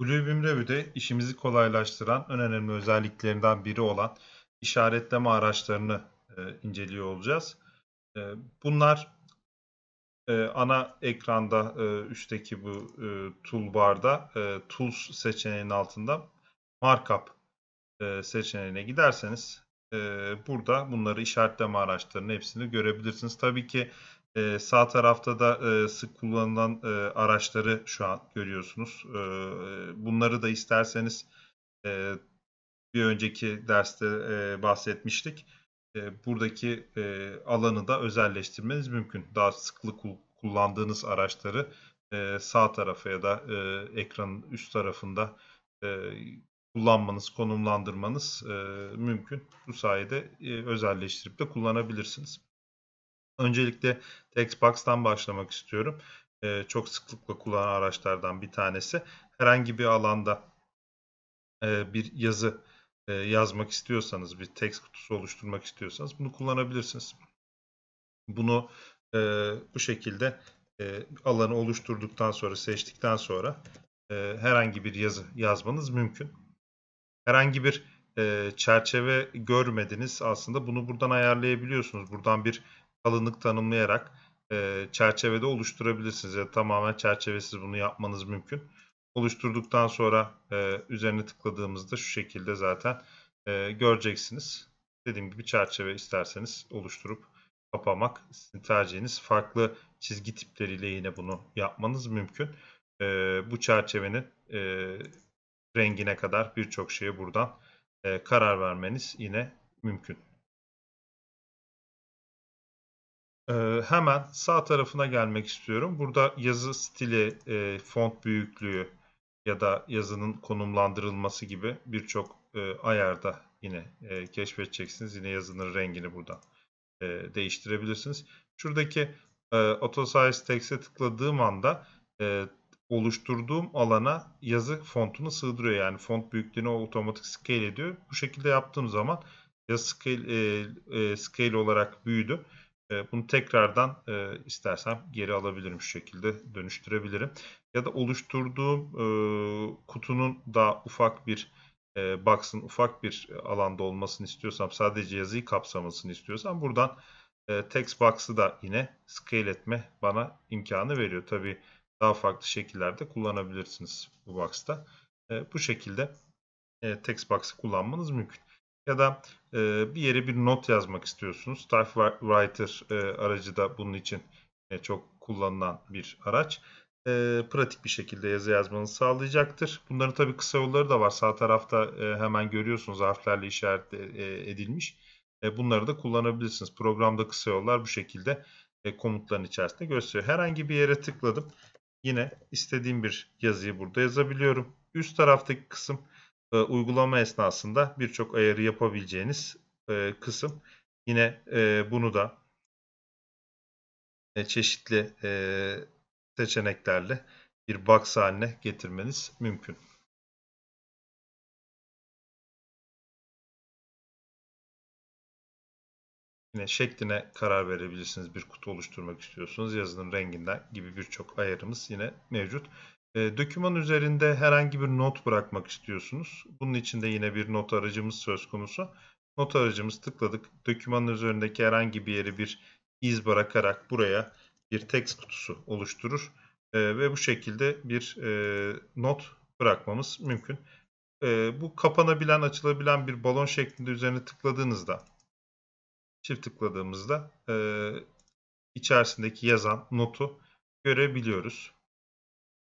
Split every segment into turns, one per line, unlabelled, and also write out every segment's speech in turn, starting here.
Bluebeam Review'de işimizi kolaylaştıran en önemli özelliklerinden biri olan işaretleme araçlarını e, inceliyor olacağız. E, bunlar e, ana ekranda e, üstteki bu e, toolbar'da e, Tools seçeneğinin altında Markup e, seçeneğine giderseniz e, burada bunları işaretleme araçlarının hepsini görebilirsiniz. Tabii ki e, sağ tarafta da e, sık kullanılan e, araçları şu an görüyorsunuz. E, bunları da isterseniz e, bir önceki derste e, bahsetmiştik. E, buradaki e, alanı da özelleştirmeniz mümkün. Daha sıklık kullandığınız araçları e, sağ tarafa ya da e, ekranın üst tarafında e, kullanmanız, konumlandırmanız e, mümkün. Bu sayede e, özelleştirip de kullanabilirsiniz. Öncelikle Textbox'tan başlamak istiyorum. E, çok sıklıkla kullanan araçlardan bir tanesi. Herhangi bir alanda e, bir yazı e, yazmak istiyorsanız, bir text kutusu oluşturmak istiyorsanız bunu kullanabilirsiniz. Bunu e, bu şekilde e, alanı oluşturduktan sonra, seçtikten sonra e, herhangi bir yazı yazmanız mümkün. Herhangi bir e, çerçeve görmediniz aslında bunu buradan ayarlayabiliyorsunuz. Buradan bir kalınlık tanımlayarak e, çerçevede oluşturabilirsiniz. Ya tamamen çerçevesiz bunu yapmanız mümkün. Oluşturduktan sonra e, üzerine tıkladığımızda şu şekilde zaten e, göreceksiniz. Dediğim gibi çerçeve isterseniz oluşturup kapamak sizin tercihiniz. Farklı çizgi tipleriyle yine bunu yapmanız mümkün. E, bu çerçevenin e, rengine kadar birçok şeye buradan e, karar vermeniz yine mümkün. Hemen sağ tarafına gelmek istiyorum. Burada yazı stili, e, font büyüklüğü ya da yazının konumlandırılması gibi birçok e, ayarda yine e, keşfedeceksiniz. Yine yazının rengini buradan değiştirebilirsiniz. Şuradaki e, Auto Size Text'e tıkladığım anda oluşturduğum alana yazı fontunu sığdırıyor. Yani font büyüklüğünü otomatik scale ediyor. Bu şekilde yaptığım zaman yazı scale, scale olarak büyüdü. E, bunu tekrardan e, istersem geri alabilirim şu şekilde dönüştürebilirim. Ya da oluşturduğum e, kutunun daha ufak bir e, box'ın ufak bir alanda olmasını istiyorsam sadece yazıyı kapsamasını istiyorsam buradan e, text box'ı da yine scale etme bana imkanı veriyor. Tabi daha farklı şekillerde kullanabilirsiniz bu box'ta. E, bu şekilde e, text box'ı kullanmanız mümkün. Ya da e, bir yere bir not yazmak istiyorsunuz. Typewriter e, aracı da bunun için e, çok kullanılan bir araç. E, pratik bir şekilde yazı yazmanızı sağlayacaktır. Bunların tabii kısa yolları da var. Sağ tarafta e, hemen görüyorsunuz harflerle işaret e, edilmiş. E, bunları da kullanabilirsiniz. Programda kısa yollar bu şekilde e, komutların içerisinde gösteriyor. Herhangi bir yere tıkladım. Yine istediğim bir yazıyı burada yazabiliyorum. Üst taraftaki kısım e, uygulama esnasında birçok ayarı yapabileceğiniz e, kısım. Yine e, bunu da çeşitli seçeneklerle bir box haline getirmeniz mümkün. Yine şekline karar verebilirsiniz. Bir kutu oluşturmak istiyorsunuz. Yazının renginden gibi birçok ayarımız yine mevcut. E, doküman üzerinde herhangi bir not bırakmak istiyorsunuz. Bunun için de yine bir not aracımız söz konusu. Not aracımız tıkladık. Dokümanın üzerindeki herhangi bir yeri bir iz bırakarak buraya bir text kutusu oluşturur. E, ve bu şekilde bir e, not bırakmamız mümkün. E, bu kapanabilen, açılabilen bir balon şeklinde üzerine tıkladığınızda çift tıkladığımızda e, içerisindeki yazan notu görebiliyoruz.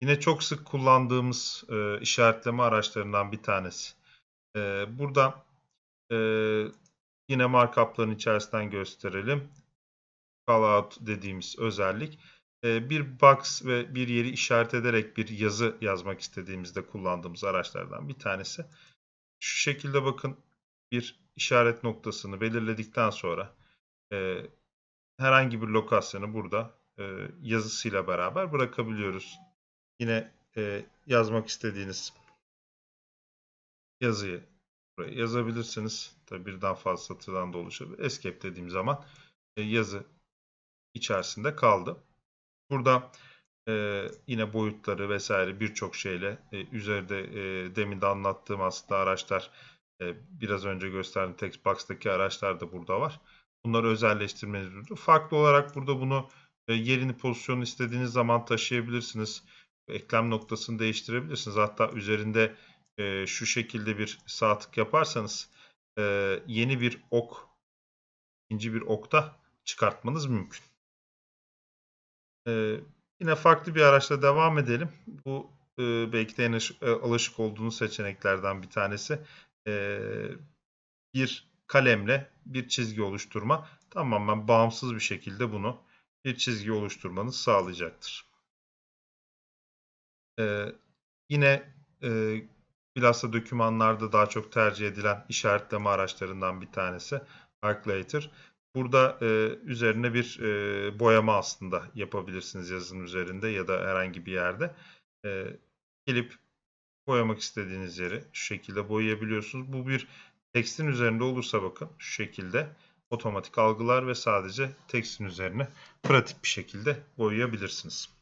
Yine çok sık kullandığımız e, işaretleme araçlarından bir tanesi. E, burada e, yine markupların içerisinden gösterelim. Callout dediğimiz özellik. E, bir box ve bir yeri işaret ederek bir yazı yazmak istediğimizde kullandığımız araçlardan bir tanesi. Şu şekilde bakın bir işaret noktasını belirledikten sonra e, herhangi bir lokasyonu burada e, yazısıyla beraber bırakabiliyoruz. Yine e, yazmak istediğiniz yazıyı buraya yazabilirsiniz. Tabi birden fazla satırdan da oluşabilir. Escape dediğim zaman e, yazı içerisinde kaldı. Burada e, yine boyutları vesaire birçok şeyle e, üzerinde e, demin de anlattığım aslında araçlar e, biraz önce gösterdiğim text box'taki araçlar da burada var. Bunları özelleştirmeniz mümkün. Farklı olarak burada bunu e, yerini pozisyonunu istediğiniz zaman taşıyabilirsiniz. Eklem noktasını değiştirebilirsiniz. Hatta üzerinde e, şu şekilde bir sağ yaparsanız e, yeni bir ok, ikinci bir okta çıkartmanız mümkün. E, yine farklı bir araçla devam edelim. Bu e, belki de en e, alışık olduğunuz seçeneklerden bir tanesi. E, bir kalemle bir çizgi oluşturma. Tamamen bağımsız bir şekilde bunu bir çizgi oluşturmanız sağlayacaktır. Ee, yine e, bilhassa dokümanlarda daha çok tercih edilen işaretleme araçlarından bir tanesi Arclator. Burada e, üzerine bir e, boyama aslında yapabilirsiniz yazının üzerinde ya da herhangi bir yerde. E, gelip boyamak istediğiniz yeri şu şekilde boyayabiliyorsunuz. Bu bir tekstin üzerinde olursa bakın şu şekilde otomatik algılar ve sadece tekstin üzerine pratik bir şekilde boyayabilirsiniz.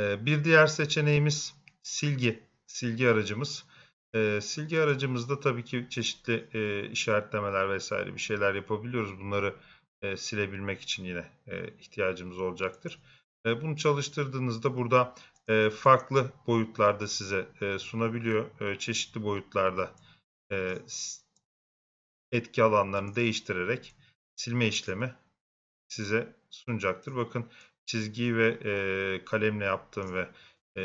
Ee, bir diğer seçeneğimiz silgi. Silgi aracımız. Ee, silgi aracımızda tabii ki çeşitli e, işaretlemeler vesaire bir şeyler yapabiliyoruz. Bunları e, silebilmek için yine e, ihtiyacımız olacaktır. Bunu çalıştırdığınızda burada farklı boyutlarda size sunabiliyor. Çeşitli boyutlarda etki alanlarını değiştirerek silme işlemi size sunacaktır. Bakın çizgiyi ve e, kalemle yaptığım ve e,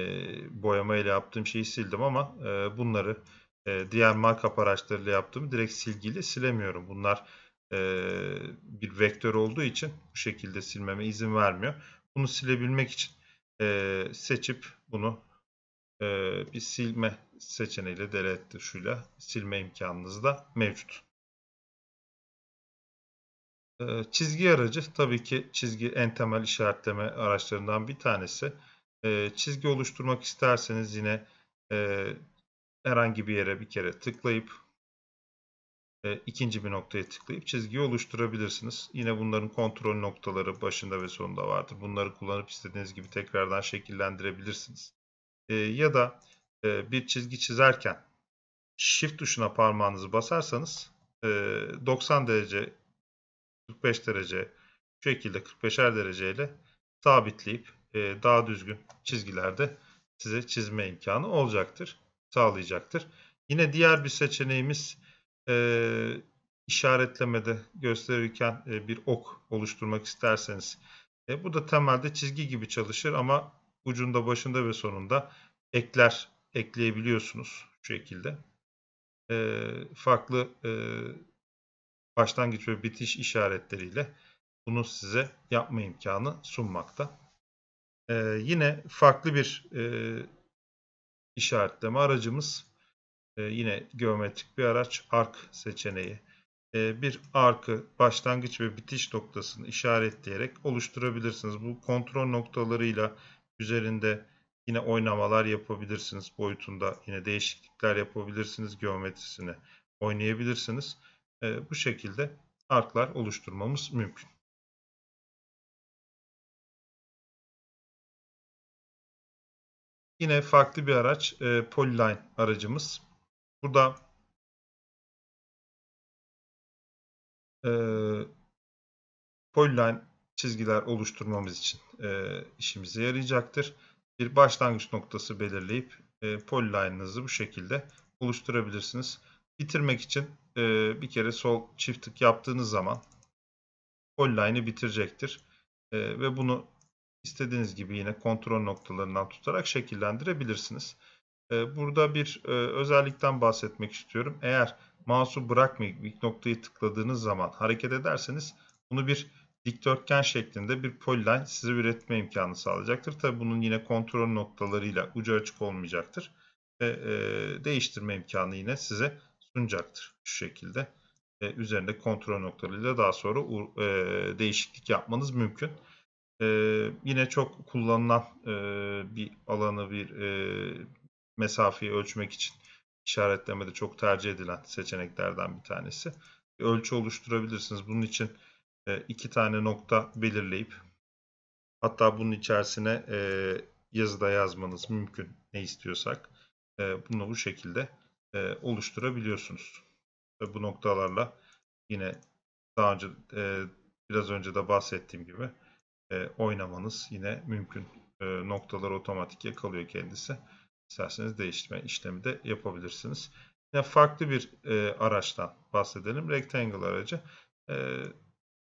boyama ile yaptığım şeyi sildim ama e, bunları e, diğer markup araçlarıyla yaptığım direkt silgiyle silemiyorum. Bunlar e, bir vektör olduğu için bu şekilde silmeme izin vermiyor. Bunu silebilmek için e, seçip bunu e, bir silme seçeneğiyle delete tuşuyla silme imkanınız da mevcut. Çizgi aracı tabii ki çizgi en temel işaretleme araçlarından bir tanesi. Çizgi oluşturmak isterseniz yine herhangi bir yere bir kere tıklayıp ikinci bir noktaya tıklayıp çizgiyi oluşturabilirsiniz. Yine bunların kontrol noktaları başında ve sonunda vardır. Bunları kullanıp istediğiniz gibi tekrardan şekillendirebilirsiniz. Ya da bir çizgi çizerken Shift tuşuna parmağınızı basarsanız 90 derece 45 derece şu şekilde 45'er dereceyle sabitleyip e, daha düzgün çizgilerde size çizme imkanı olacaktır. Sağlayacaktır. Yine diğer bir seçeneğimiz e, işaretlemede gösterirken e, bir ok oluşturmak isterseniz. E, bu da temelde çizgi gibi çalışır ama ucunda başında ve sonunda ekler ekleyebiliyorsunuz şu şekilde. E, farklı e, başlangıç ve bitiş işaretleriyle bunu size yapma imkanı sunmakta. Ee, yine farklı bir e, işaretleme aracımız e, yine geometrik bir araç arc seçeneği. E, bir arkı başlangıç ve bitiş noktasını işaretleyerek oluşturabilirsiniz. Bu kontrol noktalarıyla üzerinde yine oynamalar yapabilirsiniz. Boyutunda yine değişiklikler yapabilirsiniz. Geometrisini oynayabilirsiniz e, bu şekilde arklar oluşturmamız mümkün. Yine farklı bir araç e, Polyline aracımız. Burada e, Polyline çizgiler oluşturmamız için e, işimize yarayacaktır. Bir başlangıç noktası belirleyip e, polyline'ınızı bu şekilde oluşturabilirsiniz. Bitirmek için e, bir kere sol çift tık yaptığınız zaman polyline'ı bitirecektir. E, ve bunu istediğiniz gibi yine kontrol noktalarından tutarak şekillendirebilirsiniz. E, burada bir e, özellikten bahsetmek istiyorum. Eğer mouse'u bırakmayıp ilk noktayı tıkladığınız zaman hareket ederseniz bunu bir dikdörtgen şeklinde bir polyline size üretme imkanı sağlayacaktır. Tabi bunun yine kontrol noktalarıyla ucu açık olmayacaktır. Ve e, değiştirme imkanı yine size sunacaktır şu şekilde. E, üzerinde kontrol noktalarıyla daha sonra e, değişiklik yapmanız mümkün. E, yine çok kullanılan e, bir alanı bir e, mesafeyi ölçmek için işaretlemede çok tercih edilen seçeneklerden bir tanesi. Bir ölçü oluşturabilirsiniz. Bunun için e, iki tane nokta belirleyip Hatta bunun içerisine e, yazıda yazmanız mümkün ne istiyorsak. E, bunu bu şekilde e, oluşturabiliyorsunuz. Ve bu noktalarla yine daha önce e, biraz önce de bahsettiğim gibi e, oynamanız yine mümkün. E, noktalar otomatik yakalıyor kendisi. İsterseniz değiştirme işlemi de yapabilirsiniz. Yine farklı bir e, araçtan bahsedelim. Rectangle aracı. E,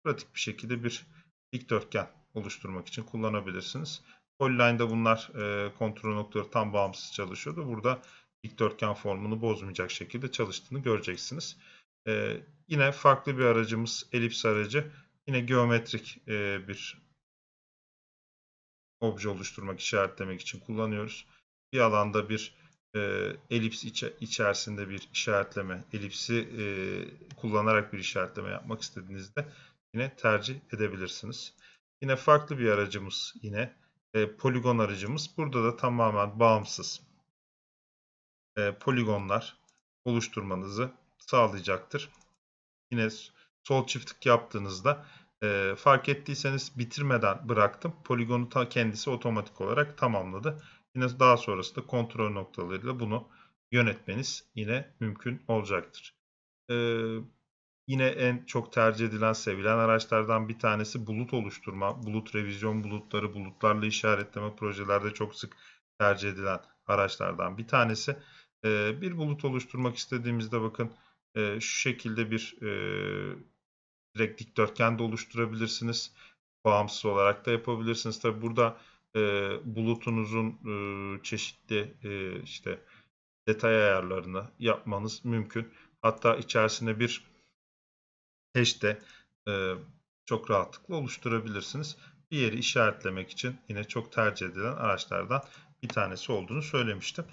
pratik bir şekilde bir dikdörtgen oluşturmak için kullanabilirsiniz. Polyline'da bunlar e, kontrol noktaları tam bağımsız çalışıyordu. Burada dikdörtgen formunu bozmayacak şekilde çalıştığını göreceksiniz. E, yine farklı bir aracımız elips aracı. Yine geometrik e, bir obje oluşturmak, işaretlemek için kullanıyoruz. Bir alanda bir e, elips içe, içerisinde bir işaretleme, elipsi e, kullanarak bir işaretleme yapmak istediğinizde yine tercih edebilirsiniz. Yine farklı bir aracımız yine e, poligon aracımız. Burada da tamamen bağımsız e, poligonlar oluşturmanızı sağlayacaktır. Yine sol çift tık yaptığınızda e, fark ettiyseniz bitirmeden bıraktım. Poligonu ta kendisi otomatik olarak tamamladı. Yine daha sonrasında kontrol noktalarıyla bunu yönetmeniz yine mümkün olacaktır. Ee, yine en çok tercih edilen, sevilen araçlardan bir tanesi bulut oluşturma, bulut revizyon bulutları, bulutlarla işaretleme projelerde çok sık tercih edilen araçlardan bir tanesi. Ee, bir bulut oluşturmak istediğimizde bakın e, şu şekilde bir e, direkt dikdörtgen de oluşturabilirsiniz. Bağımsız olarak da yapabilirsiniz. Tabi burada e, bulutunuzun çeşitli işte detay ayarlarını yapmanız mümkün. Hatta içerisine bir hash de çok rahatlıkla oluşturabilirsiniz. Bir yeri işaretlemek için yine çok tercih edilen araçlardan bir tanesi olduğunu söylemiştim.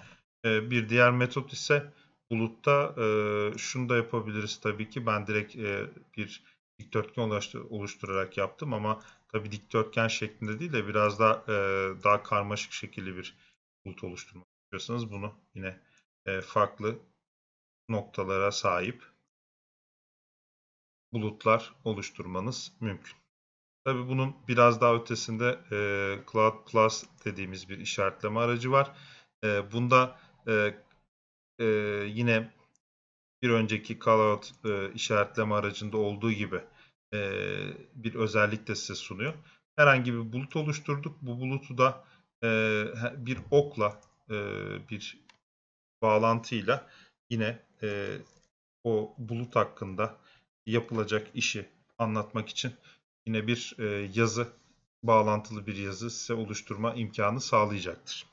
E, bir diğer metot ise bulutta e, şunu da yapabiliriz tabii ki. Ben direkt e, bir dikdörtgen oluşturarak yaptım ama tabi dikdörtgen şeklinde değil de biraz daha e, daha karmaşık şekilli bir bulut oluşturmak istiyorsanız bunu yine e, farklı noktalara sahip bulutlar oluşturmanız mümkün. Tabi bunun biraz daha ötesinde e, Cloud Plus dediğimiz bir işaretleme aracı var. E, bunda e, e, yine bir önceki callout e, işaretleme aracında olduğu gibi e, bir özellik de size sunuyor. Herhangi bir bulut oluşturduk. Bu bulutu da e, bir okla e, bir bağlantıyla yine e, o bulut hakkında yapılacak işi anlatmak için yine bir e, yazı bağlantılı bir yazı size oluşturma imkanı sağlayacaktır.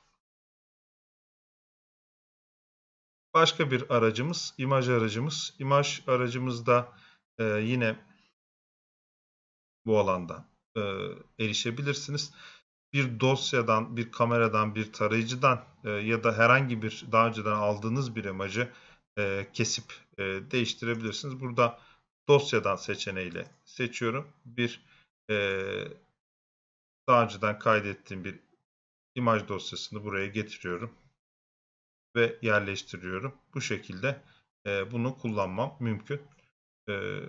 Başka bir aracımız, imaj aracımız. İmaj aracımızda e, yine bu alanda e, erişebilirsiniz. Bir dosyadan, bir kameradan, bir tarayıcıdan e, ya da herhangi bir daha önceden aldığınız bir imajı e, kesip e, değiştirebilirsiniz. Burada dosyadan seçeneğiyle seçiyorum. Bir e, daha önceden kaydettiğim bir imaj dosyasını buraya getiriyorum ve yerleştiriyorum. Bu şekilde e, bunu kullanmam mümkün. E,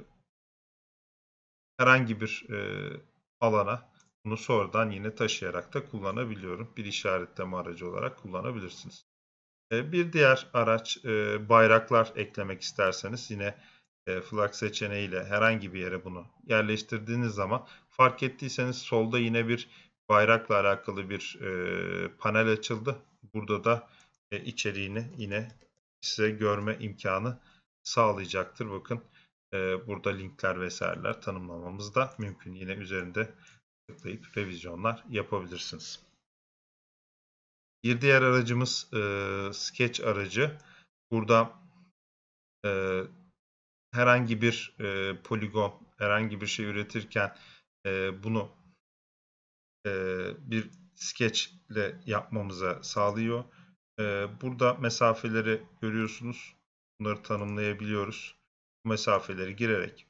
herhangi bir e, alana bunu sonradan yine taşıyarak da kullanabiliyorum. Bir işaretleme aracı olarak kullanabilirsiniz. E, bir diğer araç e, bayraklar eklemek isterseniz yine e, flag seçeneğiyle herhangi bir yere bunu yerleştirdiğiniz zaman fark ettiyseniz solda yine bir bayrakla alakalı bir e, panel açıldı. Burada da içeriğini yine size görme imkanı sağlayacaktır. Bakın e, burada linkler vesaireler tanımlamamız da mümkün. Yine üzerinde tıklayıp revizyonlar yapabilirsiniz. Bir diğer aracımız e, Sketch aracı. Burada e, herhangi bir e, poligon, herhangi bir şey üretirken e, bunu e, bir sketch ile yapmamıza sağlıyor. E, burada mesafeleri görüyorsunuz. Bunları tanımlayabiliyoruz mesafeleri girerek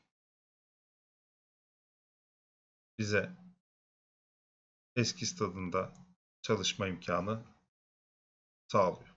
bize eski stadında çalışma imkanı sağlıyor.